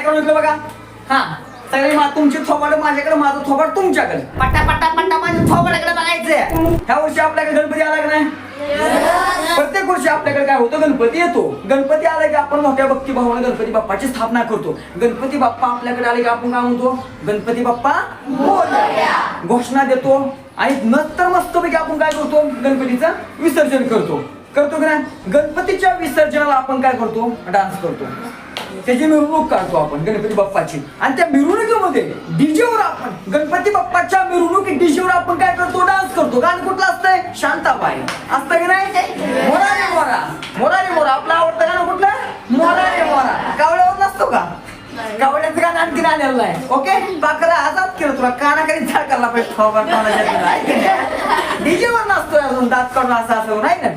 म्हटलं बघा. हा सगळे मा तुमची थोबाड माझ्याकडे माझं थोबाड तुमच्याकडे. पट्टा पट्टा पट्टा माझ्या थोबाडाकडे बघायचंय. ह्या वर्षी आपल्याकडे गणपती आला का नाही? प्रत्येक वर्षी आपल्याकडे काय होतं? गणपती येतो. गणपती आला की आपण मोठ्या भक्तिभावाने गणपती बाप्पाची स्थापना करतो. गणपती बाप्पा आपल्याकडे आले की आपण काय म्हणतो? गणपती बाप्पा. घोषणा देतो. आणि नंतर मस्तपैकी आपण काय करतो? गणपतीचं विसर्जन करतो. करतो की नाही? गणपतीच्या विसर्जनाला आपण काय करतो? डान्स करतो. त्याची मिरवणूक काढतो आपण गणपती बाप्पाची. आणि त्या मिरवणुकीमध्ये डीजेवर आपण गणपती बाप्पाच्या मिरवणुकीत डीजेवर आपण काय करतो? डान्स करतो. गाणं कुठलं असतंय? शांताबाई. असतं की नाही? मोराने मोरा. मोराने मोरा. आपलं आवडतं गाणं कुठलं? मोरा रे मोरा. कावळ्यावर नसतो का? कावड्याचं गाणं आणखी आलेलं आहे ओके? बाकरा आजाद केलं तुला. कानाखाली झाड करायला पाहिजे. हो, डीजेवर नसतोय अजून दात काढून असं असं नाही ना?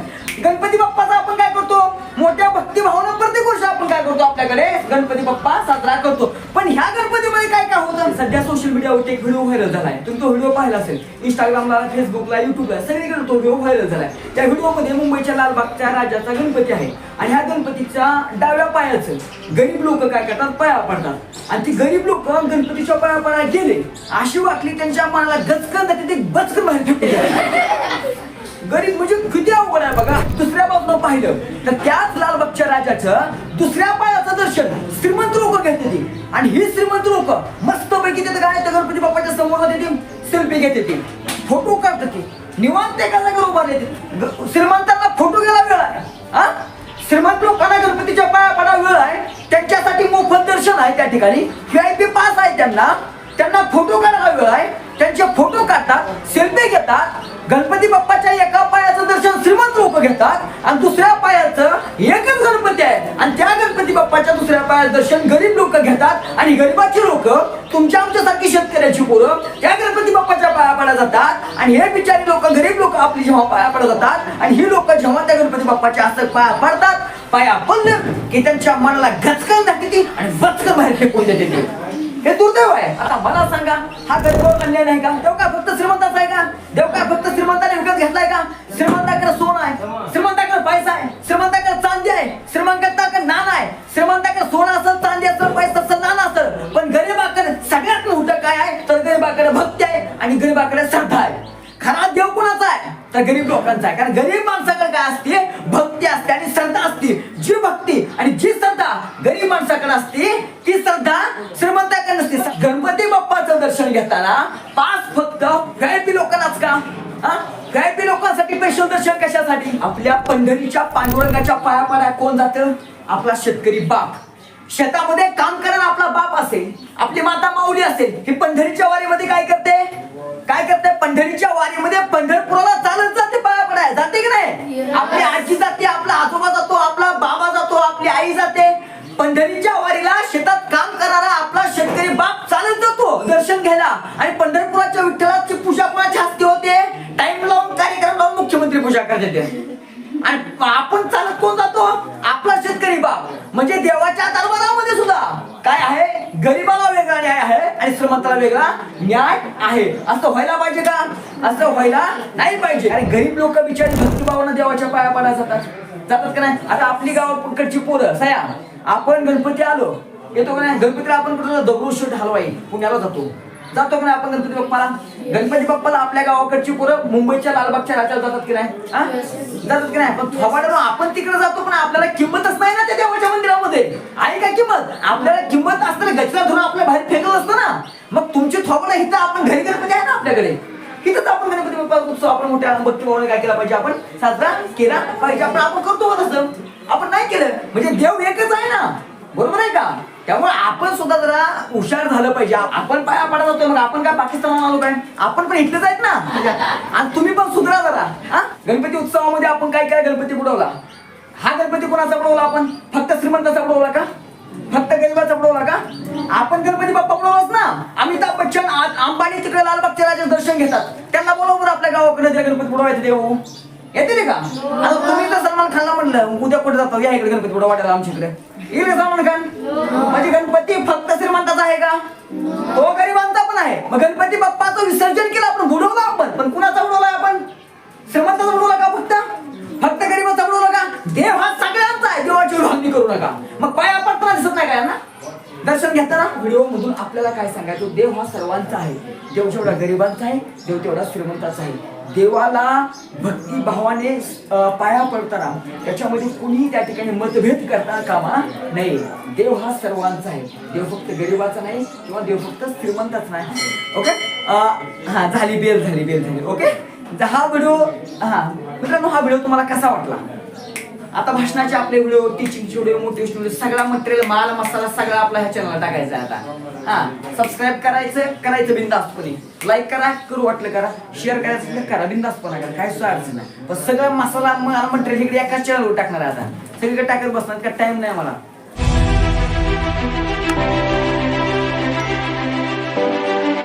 गणपती बाप्पाचा आपण काय करतो? मोठ्या भक्तिभावना वर्षी आपण काय करतो आपल्याकडे गणपती बाप्पा साजरा करतो. पण ह्या गणपतीमध्ये काय काय होतं? सध्या सोशल मीडियावरती एक व्हिडिओ व्हायरल झालाय. तुम्ही तो व्हिडिओ पाहिला असेल. इंस्टाग्रामला फेसबुकला युट्यूबला सगळीकडे तो व्हिडिओ व्हायरल झालाय. त्या व्हिडिओमध्ये मुंबईच्या लालबागच्या राजाचा गणपती आहे. आणि ह्या गणपतीच्या डाव्या पायाचं गरीब लोक काय करतात? पाया पडतात. आणि ती गरीब लोक गणपतीच्या पाया पडायला गेले. अशी वाटली त्यांच्या मनाला गचकन तिथे बचकन बाहेर गरीब म्हणजे किती अवघड आहे बघा. दुसऱ्या बाजूला पाहिलं तर त्याच लालबागच्या राजाचं दुसऱ्या पायाचं दर्शन श्रीमंत लोक घेते ती आणि ही श्रीमंत लोक मस्त पैकी तिथे काय गणपती बाप्पाच्या समोर जाते सेल्फी घेते ती फोटो काढते ती निवांत एका जागेवर उभारले श्रीमंतांना फोटो घ्यायला वेळ आहे हा? श्रीमंत लोकांना गणपतीच्या पाया पडा वेळ आहे. त्यांच्यासाठी मोफत दर्शन आहे त्या ठिकाणी. व्हीआयपी पास आहे त्यांना. त्यांना फोटो काढायला वेळ आहे. त्यांचे फोटो काढतात. सेल्फी घेतात. गणपती बाप्पाच्या एका पायाचं दर्शन श्रीमंत लोक घेतात आणि दुसऱ्या पायाचं एकच गणपती आहे. आणि त्या गणपती बाप्पाच्या दुसऱ्या पायाचं दर्शन गरीब लोक घेतात आणि गरीबाची लोक तुमच्या आमच्यासारखी शेतकऱ्याची पोरं त्या गणपती बाप्पाच्या पाया पडा जातात. आणि हे बिचारी लोक गरीब लोक आपली जेव्हा पाया पडत जातात आणि ही लोक जेव्हा त्या गणपती बाप्पाच्या असं पाया पडतात पाया पडलं की त्यांच्या मनाला घचकन दाखवते आणि वचकन बाहेर फेकून देते हे दुर्दैव आहे. आता मला सांगा हा गरीब अन्याय नाही का? देव काय फक्त श्रीमंताचा आहे का? देव काय फक्त श्रीमंताने विकत घेतलाय का? श्रीमंताकडे सोनं आहे श्रीमंताकडे पैसा आहे श्रीमंताकडे चांदी आहे श्रीमंताकडे नाना आहे. श्रीमंताकडे सोनं असेल चांदी असेल पैसा असेल नाणं असेल. पण गरीबाकडे सगळ्यात मोठं काय आहे? तर गरीबाकडे भक्ती आहे आणि गरीबाकडे श्रद्धा आहे. खरा देव कोणाचा आहे? तर गरीब लोकांचा आहे. कारण गरीब माणसाकडे काय असते? भक्ती असते आणि श्रद्धा असते. जी भक्ती आणि जी श्रद्धा गरीब माणसाकडे असते ती श्रद्धा श्रीमंताकडे नसते गणपती बाप्पाचं दर्शन घेताना पाच फक्त व्हीआयपी लोकांनाच का व्हीआयपी लोकांसाठी स्पेशल दर्शन कशासाठी? आपल्या पंढरीच्या पांडुरंगाच्या पाया पाड्या कोण जातं? आपला शेतकरी बाप. शेतामध्ये काम करायला आपला बाप असेल आपली माता माऊली असेल ही पंढरीच्या वारीमध्ये काय करते? काय करते? पंढरीच्या वारीमध्ये पंढरपुराला चालत जाते पाया पडाय जाते की नाही? आपली आजी जाते आपला आजोबा जातो आपला बाबा जातो आपली आई जाते. पंढरीच्या वारीला शेतात आणि पंढरपुराच्या विठ्ठलाची पूजा कोणाच्या हस्ते होते टाइम लावून कार्यक्रम लावून मुख्यमंत्री पूजा करते आणि आपण चालत कोण जातो? आपला शेतकरी बाप. म्हणजे देवाच्या दरबारामध्ये सुद्धा. काय आहे? गरीबाला वेगळा न्याय आहे आणि श्रीमंताला वेगळा न्याय आहे. असं व्हायला पाहिजे का? असं व्हायला नाही पाहिजे. आणि गरीब लोक बिचारी भक्तिभावानं देवाच्या पाया पाडा जातात. जातात का नाही? आता आपली गावाकडची पोरं सया. आपण गणपती आलो. येतो का नाही? गणपतीला आपण कुठं दगडूशेठ हलवाई. पुण्याला जातो. जातो का नाही आपण गणपती बाप्पाला. गणपती बाप्पाला आपल्या गावाकडची पोरं मुंबईच्या लालबागच्या राजाला जातात की नाही? हा? जातात की नाही? पण थोबाडानं आपण तिकडे जातो पण आपल्याला किंमतच नाही ना त्या देवाच्या मंदिरामध्ये. आहे का किंमत? आपल्याला किंमत असताना गचरा धरून आपल्या बाहेर फेकत असतं ना. मग तुमची थोबड इथं आपण घरी गणपती आहे ना आपल्याकडे? तिथंच आपण गणपती बाप्पा उत्सव आपण मोठ्या भक्ती काय केला पाहिजे आपण? साजरा केला पाहिजे आपण आपण करतो तसं. आपण नाही केलं. म्हणजे देव एकच आहे ना. बरोबर आहे का? त्यामुळे आपण सुद्धा जरा हुशार झालं पाहिजे. आपण पाया पडत होतो मग आपण काय पाकिस्तानला आलो काय? आपण पण इथलेच आहेत ना. आणि तुम्ही पण सुधरा जरा. हा? गणपती उत्सवामध्ये आपण काय काय गणपती बुडवला? हा गणपती कोणाचा बुडवला आपण? फक्त श्रीमंताचा बुडवला का? फक्त गरीबाचा बुडवला का? आपण गणपती बाप्पा बुडवलाच ना. अमिताभ बच्चन अंबानी तिकडे लालबागच्या राजा दर्शन घेतात. त्यांना बोलवून आपल्या गावाकडे गणपती बुडवायचे देऊ. येते का? आता तुम्ही तर सलमान खानला म्हटलं उद्या कुठे जातो? या इकडे गणपती पुढे वाटायला आमच्या इकडे. येईल सलमान खान. म्हणजे गणपती फक्त श्रीमंताचा आहे का? तो गरिबांचा पण आहे. मग गणपती बाप्पाचं विसर्जन केलं आपण बुडवलं आपण पण कुणाचा बुडवला आपण? श्रीमंताचा बुडवला का फक्त? फक्त गरीबाचा बुडवला का? देव हा सगळ्यांचा आहे. देवाची विभागणी करू नका. मग पाया पडताना दिसत नाही काय ना दर्शन घेताना व्हिडिओ मधून आपल्याला काय सांगायचं? देव हा सर्वांचा आहे. देव जेवढा गरिबांचा आहे देव तेवढा श्रीमंताचा आहे. देवाला भक्तिभावाने पाया पडताना त्याच्यामध्ये कुणीही त्या ठिकाणी मतभेद करता कामा नाही देव हा सर्वांचा आहे. देव फक्त गरिबाचा नाही किंवा देव फक्त श्रीमंताचा नाही. ओके? हा झाली बेल झाली बेल झाली. ओके? हा व्हिडिओ हा. मित्रांनो हा व्हिडिओ तुम्हाला कसा वाटला? आता भाषणाचे आपले video teaching video motivation video सगळा मटेरियल माल मसाला सगळा आपला ह्या चॅनलला टाकायचा आहे आता. हा सबस्क्राईब करायचं करायचं बिंदास्तपणे. लाईक करा करू वाटलं करा. शेअर करायचं तर करा बिंदास्तपणा करा. काय सुद्धा अडचण नाही. पण सगळं मसाला माल मटेरियल इकडे एकाच चॅनलवर टाकणार आहे आता. सगळीकडे टाकत बसणार का? टाइम नाही मला